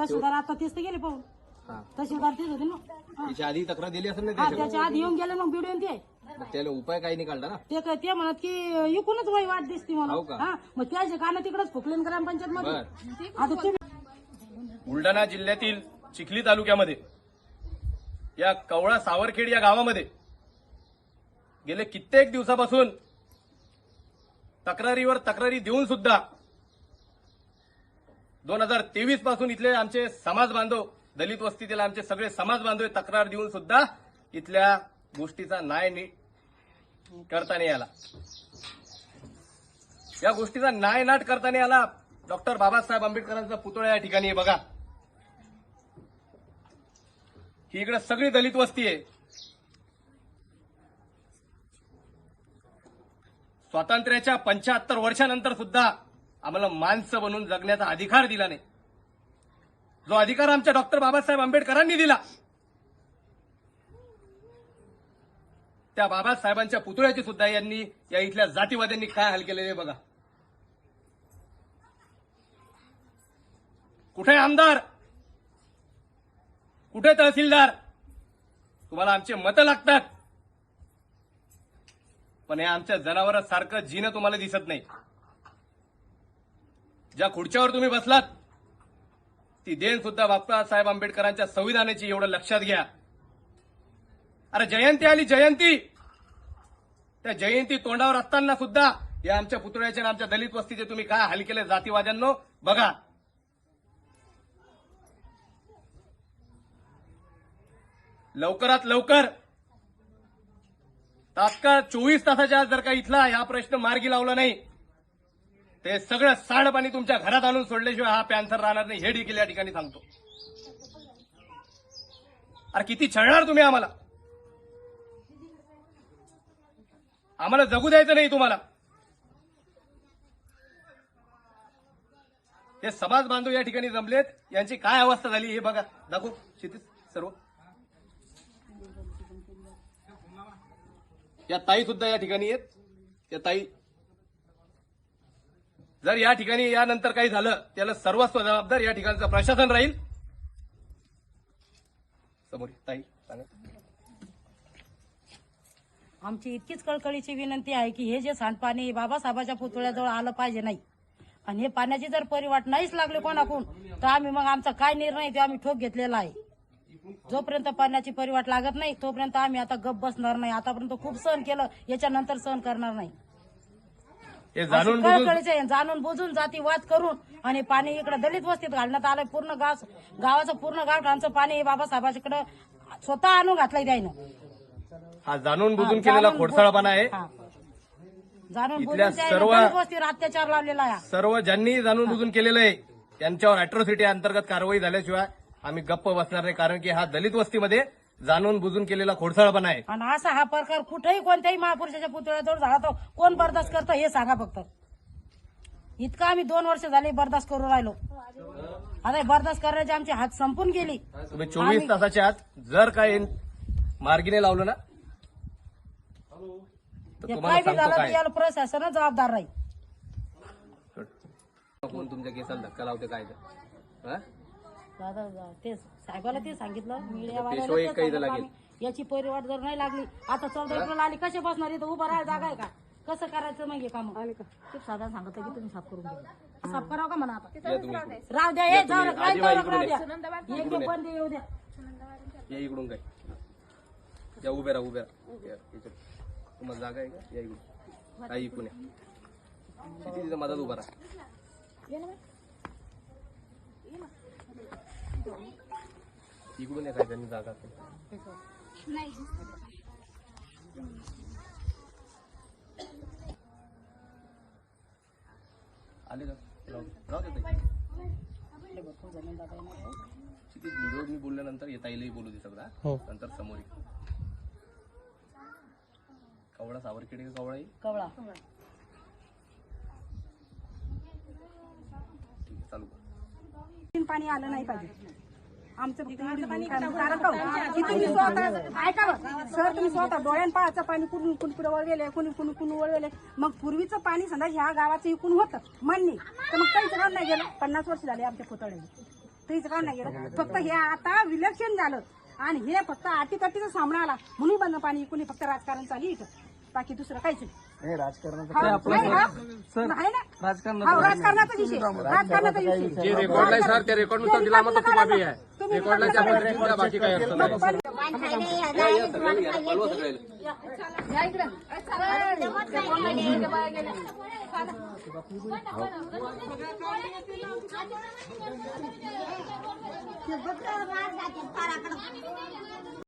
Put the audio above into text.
तहसीलदार आता तेच तर गेले पाहून. हा. तहसीलदार तेच होते ना. त्याच्या आधी तक्रार दिली असेल ना हा त्याच्याकडे त्याच्या आधी येऊन गेले मग बिडून ते. मग त्याला उपाय काही नाही काढला ना? ते काय ते म्हणत की इकूनच वय वाट दिसते मला हो का? हा. मग त्याचे गाणं तिकडच फुकले ग्रामपंचायत मध्ये. आता तुम्ही बुलढाणा जिल्ह्यातील चिखली तालुक्यामध्ये या कवळा सावरखेड या गावामध्ये गेले कित्येक दिवसापासून तक्रारीवर तक्रारी देऊन सुद्धा दोन हजार तेवीसपासून इथले आमचे समाज बांधव दलित वस्तीतील आमचे सगळे समाज बांधव तक्रार देऊन सुद्धा इथल्या गोष्टीचा न्याय करता नाही आला. या गोष्टीचा न्याय नाट करता नाही आला. डॉक्टर बाबासाहेब आंबेडकरांचा पुतळा या ठिकाणी आहे बघा. ही इकडे सगळी दलित वस्ती आहे. स्वातंत्र्याच्या पंच्याहत्तर वर्षानंतर सुद्धा आम्हाला माणसं बनून जगण्याचा अधिकार दिला नाही. जो अधिकार आमच्या डॉक्टर बाबासाहेब आंबेडकरांनी दिला. त्या बाबासाहेबांच्या पुतळ्याची सुद्धा यांनी या इथल्या जातीवाद्यांनी काय हाल केलेले बघा. कुठे आमदार? कुठे तहसीलदार? तुम्हाला आमचे मतं लागतात. पण हे आमच्या जनावरांसारखं जीनं तुम्हाला दिसत नाही. ज्या खुर्च्यावर तुम्ही बसलात ती देण सुद्धा बाबासाहेब आंबेडकरांच्या संविधानाची एवढं लक्षात घ्या. अरे जयंती आली जयंती! त्या जयंती तोंडावर असताना सुद्धा या आमच्या पुतळ्याच्या आणि आमच्या दलित वस्तीचे तुम्ही काय हाल केले जातीवाद्यांनो? बघा. लवकरात लवकर तात्काळ चोवीस तासाच्या आज जर का इथला हा प्रश्न मार्गी लावला नाही ते सगळं सांडपाणी तुमच्या घरात आणून सोडल्याशिवाय हा पॅन्सर राहणार नाही. हे देखील या ठिकाणी सांगतो. अरे किती छळणार तुम्ही आम्हाला? आम्हाला जगू द्यायचं नाही तुम्हाला. हे समाज बांधव या ठिकाणी जमलेत. यांची काय अवस्था झाली हे बघा. दाखव क्षितिज सर्व. या ताई सुद्धा या ठिकाणी आहेत. या ताई जर या ठिकाणी यानंतर काही झालं त्याला सर्वस्व जबाबदार या ठिकाणचं प्रशासन राहील. समोर ताई सांगा. आमची इतकीच कळकळीची विनंती आहे की हे जे सांडपाणी बाबासाहेबाच्या पुतळ्याजवळ आलं पाहिजे नाही. आणि हे पाण्याची जर परिवाट नाहीच लागले कोणाकून तर आम्ही मग आमचा काय निर्णय ते आम्ही ठोक घेतलेला आहे. जोपर्यंत पाण्याची परिवाट लागत नाही तोपर्यंत आम्ही आता गप बसणार नाही. आतापर्यंत खूप सहन केलं याच्यानंतर सहन करणार नाही. हे जाणून बुजून कळकळीचं आहे. जाणून बुजून जातीवाद करून आणि पाणी इकडे दलित वस्तीत घालण्यात आलंय पूर्ण गाव गावाचं पूर्ण गावठाणचं पाणी हे बाबासाहेबाच्याकडे स्वतः आणून घातलंय त्यानं हा जाणून बुजून केलेला खोडसाळपणा आहे हा. जाणून इथल्या बुजून सर्व- दलित वस्तीवर अत्याचार लावलेला आहे सर्व ज्यांनी जाणून बुजून केलेलं आहे त्यांच्यावर अॅट्रॉसिटी अंतर्गत कारवाई झाल्याशिवाय आम्ही गप्प बसणार नाही कारण की हा दलित वस्तीमध्ये जाणून बुजून केलेला खोडसाळपणा आहे. आणि असा हा प्रकार कुठेही कोणत्याही महापुरुषाच्या पुतळ्याजवळ झाला तर कोण बर्दाश्त करतं हे सांगा फक्त. इतकं आम्ही दोन वर्ष झाली बर्दाश्त करून राहिलो. आता हे बर्दाश्त करण्याची आमची हात संपून गेली. तुम्ही चोवीस तासाच्या आत जर काय मार्गीने लावलं ना तर हे तुम्हाला काय बी सांगतो झालं तर काय? याला प्रशासन जबाबदार राहील. कोण तुमच्या केसाला धक्का लावते काय तर? हा? दादा ते साहेबाला ते सांगितलं पेशवाई काही इथं लागेल. मीडियावाल्याला याची परिवार जर नाही लागली आता चौदा एप्रिल आली कसे बसणार इथं उभं राहायला जागा आहे का? कसं करायचं मग हे काम? आले का? खूप साधा सांगत की तुम्ही साफ करून घ्या. साफ करावं का म्हणा आता. राहू द्या हे जाऊ तुम्ही. आजीबाई राहू इकडून द्या. एक ते बंद येऊ द्या. या इकडून काय? या उभे राहा उभे राहा. या, इकडे. तुम्हाला जागा आहे का? या इकडून. काही इकडून या. किती तिथं मधात उभा राहा. इकडून या काय त्यांनी जागा. आले व्हिडिओ मी बोलल्यानंतर येता येईल बोलू दे सगळा नंतर समोर ये. कवडा सावरखेडे आहे कवळा ठीक आहे चालू. पाणी आलं नाही पाहिजे. आमचं हो? सर तुम्ही स्वतः डोळ्यान पाहायचं पाणी कुठून वळवेले कुणी वळवेले मग पूर्वीचं पाणी समजा ह्या गावाचं इकून होतं मान्य. तर मग काहीच घर नाही गेलं. पन्नास वर्ष झाले आमच्या पुतळे तरीच काय नाही गेलं. फक्त हे आता विलक्षण झालं. आणि हे फक्त अटीतटीचा सामना आला. म्हणून बंद पाणी कोणी फक्त राजकारण चालू इथं. बाकी दुसरं काहीच नाही. नाही राजकारणाचं हा, नाही, हा. नाही ना. हा, राजकारणाचा विषय राजकारणाचा विषय जे रेकॉर्डला आहे सर त्या रेकॉर्डनुसार दिला मग तो खूप आम्ही आहे तुम्ही रेकॉर्डला त्या पद्धतीने बाकी काही अडचण नाही